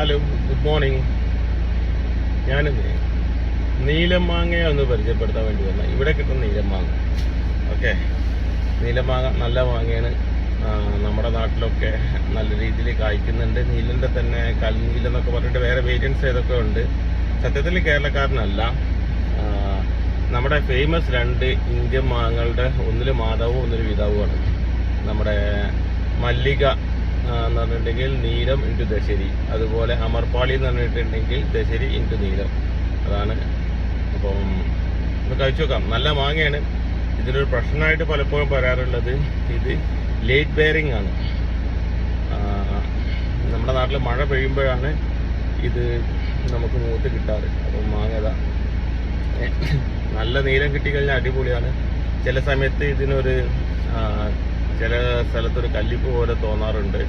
Hello good morning ഞാനിന്ന് നീലമാങ്ങയെ ഒന്ന് പരിചയപ്പെടുത്താൻ വേണ്ടി വന്ന. ഇവിടെ കിട്ടുന്ന നീലമാങ്ങ ഓക്കെ നീലമാങ്ങ നല്ല മാങ്ങയാണ്. നമ്മുടെ നാട്ടിലൊക്കെ നല്ല രീതിയിൽ കായ്ക്കുന്നുണ്ട്. നീലിന്റെ തന്നെ കൽനീല എന്നൊക്കെ പറഞ്ഞിട്ട് വേറെ വേരിയൻസ് ഏതൊക്കെ ഉണ്ട്? സത്യത്തിൽ കേരളക്കാരനല്ല. നമ്മുടെ ഫേമസ് രണ്ട് ഇന്ത്യൻ മാങ്ങകളുടെ ഒന്നിൽ മാതാവും ഒന്നിൽ വിതാവുമാണ്. നമ്മുടെ മല്ലിക എന്ന് പറഞ്ഞിട്ടുണ്ടെങ്കിൽ നീലം ഇന്റു ദശരി. അതുപോലെ അമർപാളി എന്ന് പറഞ്ഞിട്ടുണ്ടെങ്കിൽ ദശരി ഇന്റു നീലം. അതാണ് അപ്പം കഴിച്ചു നോക്കാം. നല്ല മാങ്ങയാണ്. ഇതിലൊരു പ്രശ്നമായിട്ട് പലപ്പോഴും പറയാറുള്ളത് ഇത് ലേറ്റ് ബെയറിംഗ് ആണ്. നമ്മുടെ നാട്ടിൽ മഴ പെയ്യുമ്പോഴാണ് ഇത് നമുക്ക് മൂത്ത് കിട്ടാറ്. അപ്പം മാങ്ങത നല്ല നീലം കിട്ടിക്കഴിഞ്ഞാൽ അടിപൊളിയാണ്. ചില സമയത്ത് ഇതിനൊരു ചില സ്ഥലത്തൊരു കല്ലിപ്പ് പോലെ തോന്നാറുണ്ട്.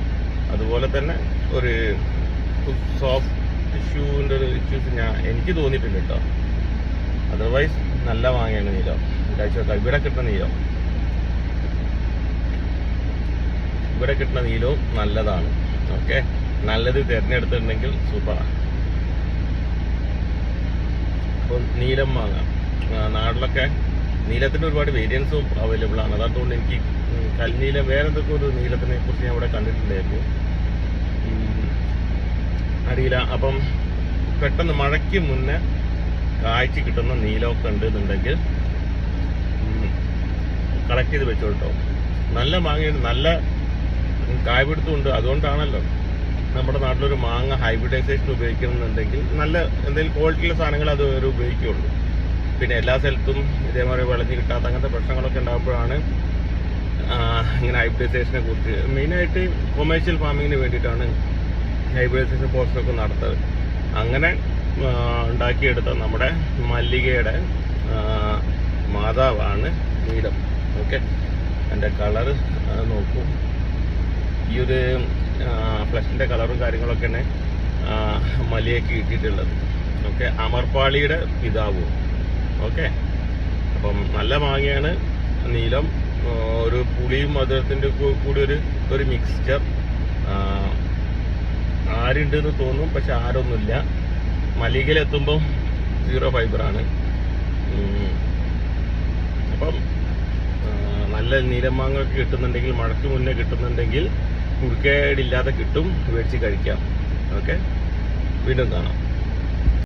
അതുപോലെ തന്നെ ഒരു സോഫ്റ്റ് ടിഷ്യൂവിന്റെ ഒരു ഇഷ്യൂസ് ഞാൻ എനിക്ക് തോന്നിയിട്ടുണ്ട് കേട്ടോ. അതർവൈസ് നല്ല വാങ്ങിയാണ് നീലം. കഴിച്ചു നോക്കാം ഇവിടെ കിട്ടുന്ന നീലം. ഇവിടെ കിട്ടുന്ന നീലവും നല്ലതാണ്. ഓക്കെ നല്ലത് തിരഞ്ഞെടുത്തിട്ടുണ്ടെങ്കിൽ സൂപ്പറാണ് അപ്പോൾ നീലം വാങ്ങാം നാടിലൊക്കെ നീലത്തിന് ഒരുപാട് വേരിയൻസും അവൈലബിൾ ആണ്. അതുകൊണ്ട് എനിക്ക് കൽനീല വേറെ എന്തൊക്കെ ഒരു നീലത്തിനെ കുറിച്ച് ഞാൻ ഇവിടെ കണ്ടിട്ടുണ്ടായിരുന്നു. അറിയില്ല. അപ്പം പെട്ടെന്ന് മഴയ്ക്ക് മുന്നേ കാഴ്ച കിട്ടുന്ന നീലമൊക്കെ ഉണ്ട് എന്നുണ്ടെങ്കിൽ കളക്ട് ചെയ്ത് വെച്ചോ കേട്ടോ നല്ല മാങ്ങയുണ്ട്. നല്ല കായ്പിടുത്തമുണ്ട് അതുകൊണ്ടാണല്ലോ നമ്മുടെ നാട്ടിലൊരു മാങ്ങ ഹൈബ്രിഡൈസേഷൻ ഉപയോഗിക്കുന്നുണ്ടെങ്കിൽ നല്ല എന്തെങ്കിലും ക്വാളിറ്റിയുള്ള സാധനങ്ങൾ അത് ഉപയോഗിക്കുകയുള്ളൂ പിന്നെ എല്ലാ സ്ഥലത്തും ഇതേമാതിരി വിളഞ്ഞ് കിട്ടാത്ത അങ്ങനത്തെ പ്രശ്നങ്ങളൊക്കെ ഉണ്ടാകുമ്പോഴാണ് ഇങ്ങനെ ഹൈബ്രിഡൈസേഷനെ കുറിച്ച്. മെയിനായിട്ട് കൊമേഴ്ഷ്യൽ ഫാമിങ്ങിന് വേണ്ടിയിട്ടാണ് ഹൈബ്രിഡൈസേഷൻ പോസ്റ്റൊക്കെ നടത്തുന്നത് അങ്ങനെ ഉണ്ടാക്കിയെടുത്ത നമ്മുടെ മല്ലികയുടെ മാതാവാണ് നീലം ഓക്കെ? എന്റെ കളറ് നോക്കൂ. ഈ ഒരു ഫ്ലഷിന്റെ കളറും കാര്യങ്ങളൊക്കെയാണ് മല്ലികയ്ക്ക് കിട്ടിയിട്ടുള്ളത്. ഓക്കെ? അമർപ്പാളിയുടെ പിതാവും. ഓക്കെ. അപ്പം നല്ല മാങ്ങയാണ്. നീലം. ഒരു പുളിയും മധുരത്തിന്റെ കൂ- കൂടി ഒരു ഒരു മിക്സ്ചർ ആരുണ്ട് എന്ന് തോന്നും പക്ഷെ ആരൊന്നുമില്ല. മല്ലികയിലെത്തുമ്പോൾ സീറോ ഫൈബറാണ് അപ്പം നല്ല നീലമാങ്ങ കിട്ടുന്നുണ്ടെങ്കിൽ മഴയ്ക്ക് മുന്നേ കിട്ടുന്നുണ്ടെങ്കിൽ കുറുക്കേടില്ലാതെ കിട്ടും. മേടിച്ച് കഴിക്കാം. ഓക്കെ. വീണ്ടും കാണാം.